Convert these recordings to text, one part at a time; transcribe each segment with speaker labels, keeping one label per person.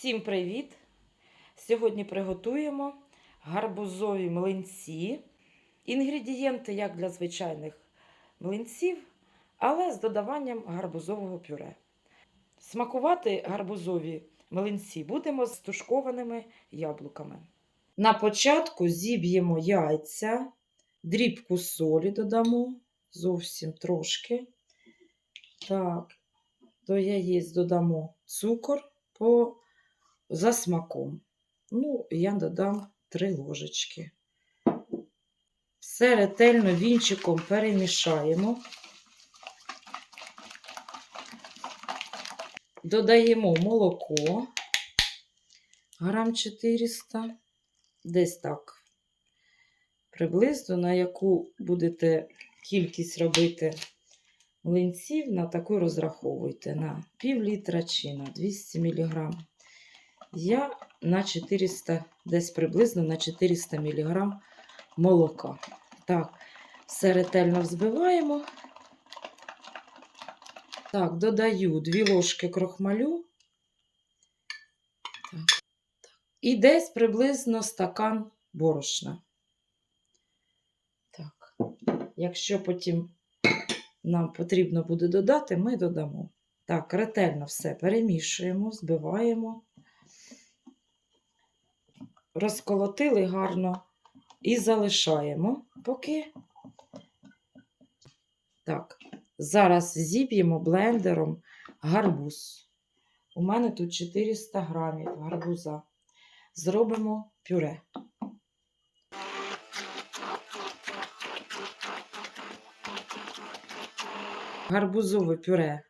Speaker 1: Всім привіт! Сьогодні приготуємо гарбузові млинці. Інгредієнти, як для звичайних млинців, але з додаванням гарбузового пюре. Смакувати гарбузові млинці будемо з тушкованими яблуками. На початку зіб'ємо яйця, дрібку солі додамо, зовсім трошки. Так, до яєць додамо цукор по за смаком. Ну, я додам 3 ложечки. Все ретельно вінчиком перемішаємо. Додаємо молоко грам 400, десь так. Приблизно на яку будете кількість робити млинців, на таку розраховуйте на пів літра чи на 200 мг. Я на 400, десь приблизно на 400 мг молока. Так, все ретельно взбиваємо. Так, додаю 2 ложки крохмалю. Так. І десь приблизно стакан борошна. Так, якщо потім нам потрібно буде додати, ми додамо. Так, ретельно все перемішуємо, збиваємо. Розколотили гарно і залишаємо поки. Так, зараз зіб'ємо блендером гарбуз. У мене тут 400 грамів гарбуза. Зробимо пюре. Гарбузове пюре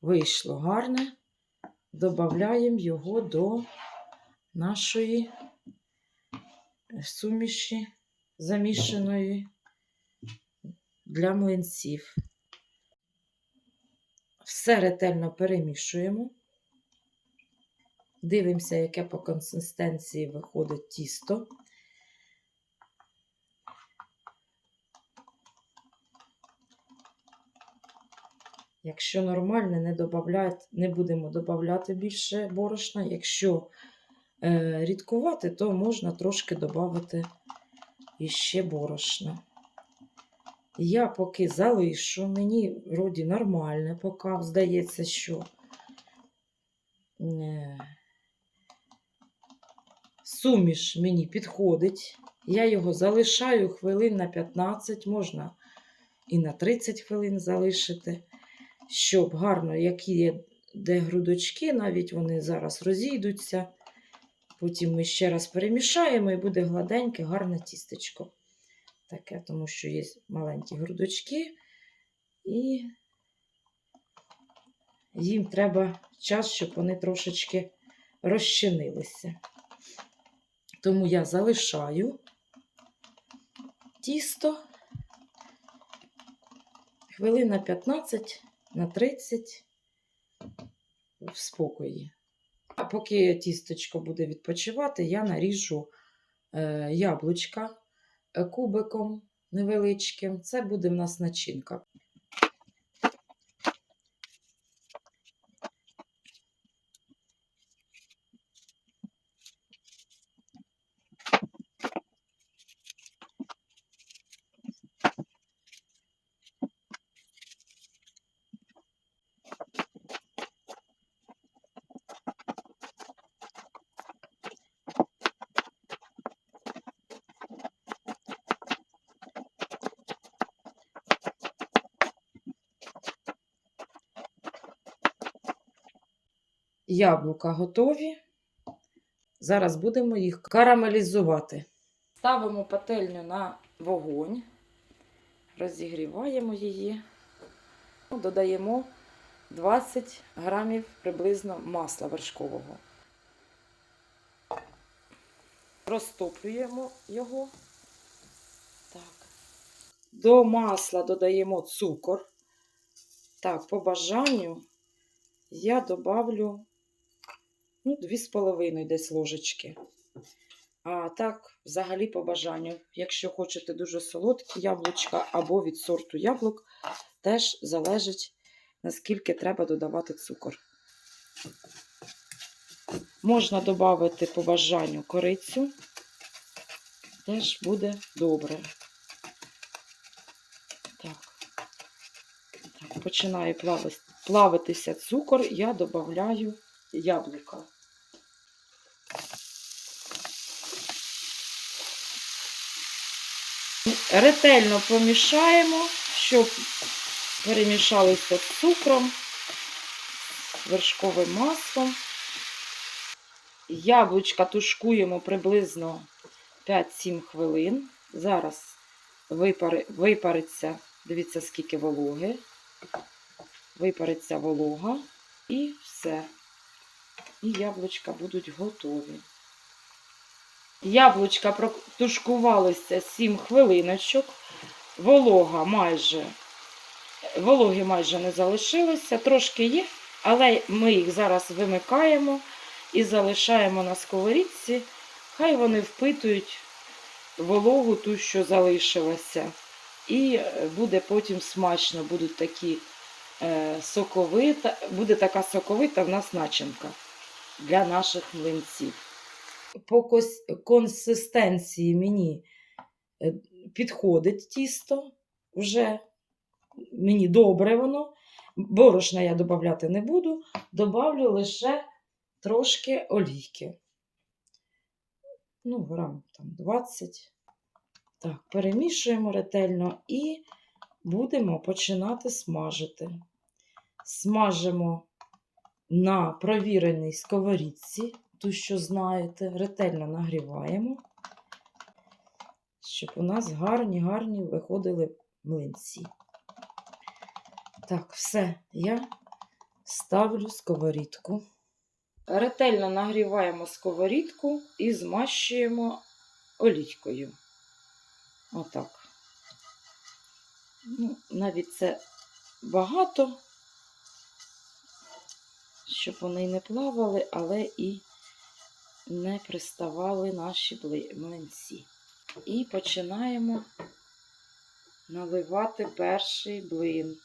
Speaker 1: вийшло гарне. Додаємо його до нашої суміші замішаної для млинців. Все ретельно перемішуємо. Дивимося, яке по консистенції виходить тісто. Якщо нормальне, не, не будемо додавати більше борошна. Якщо рідкувати, то можна трошки додати іще борошна. Я поки залишу, мені вроді нормальне, поки здається, що е, суміш мені підходить. Я його залишаю хвилин на 15, можна і на 30 хвилин залишити, щоб гарно, які є де грудочки, навіть вони зараз розійдуться. Потім ми ще раз перемішаємо і буде гладеньке, гарне тістечко. Таке, тому що є маленькі грудочки, і їм треба час, щоб вони трошечки розчинилися. Тому я залишаю тісто хвилин на 15 на 30 в спокої. А поки тістечко буде відпочивати, я наріжу е, яблучка е, кубиком невеличким. Це буде в нас начинка. Яблука готові. Зараз будемо їх карамелізувати. Ставимо пательню на вогонь, розігріваємо її, додаємо 20 грамів приблизно масла вершкового. Розтоплюємо його. Так. До масла додаємо цукор. Так, по бажанню я добавлю ну, 2,5 десь ложечки. А так, взагалі, по бажанню, якщо хочете дуже солодкі яблучка або від сорту яблук, теж залежить, наскільки треба додавати цукор. Можна додати по бажанню корицю. Теж буде добре. Так. так починає плавитися цукор, я додаю яблука. Ретельно помішаємо, щоб перемішалися з цукром, вершковим маслом. Яблучка тушкуємо приблизно 5-7 хвилин. Зараз випари, випариться, дивіться, скільки вологи. Випариться волога і все. І яблучка будуть готові. Яблучка протушкувалися 7 хвилиночок. Волога майже, вологи майже не залишилося, трошки є, але ми їх зараз вимикаємо і залишаємо на сковорідці. Хай вони впитують вологу ту, що залишилася. І буде потім смачно, будуть такі е, соковита, буде така соковита в нас начинка для наших млинців. По консистенції мені е, підходить тісто вже. Мені добре воно. Борошна я додати не буду, добавлю лише трошки олійки. Ну, грам там 20. Так, перемішуємо ретельно і будемо починати смажити. Смажимо на провіреній сковорідці, ту, що знаєте, ретельно нагріваємо, щоб у нас гарні-гарні виходили млинці. Так, все, я ставлю сковорідку. Ретельно нагріваємо сковорідку і змащуємо олійкою. Отак. Ну, навіть це багато, щоб вони не плавали, але і не приставали наші млинці. І починаємо наливати перший блин.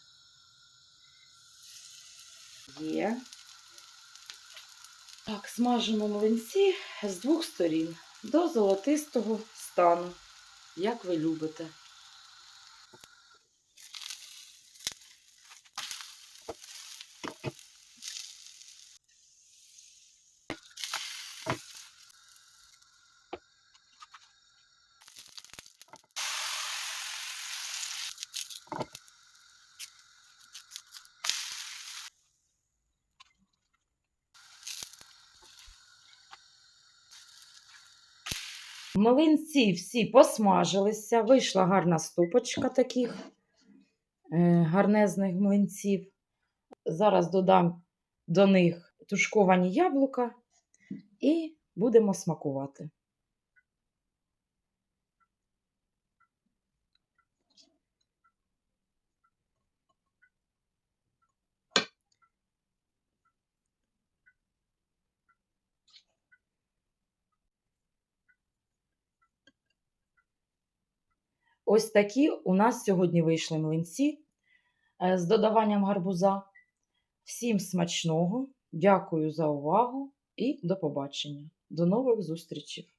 Speaker 1: Є. Так, смажимо млинці з двох сторін до золотистого стану, як ви любите. Млинці всі посмажилися, вийшла гарна ступочка таких е, гарнезних млинців. Зараз додам до них тушковані яблука і будемо смакувати. Ось такі у нас сьогодні вийшли млинці е, з додаванням гарбуза. Всім смачного, дякую за увагу і до побачення. До нових зустрічей!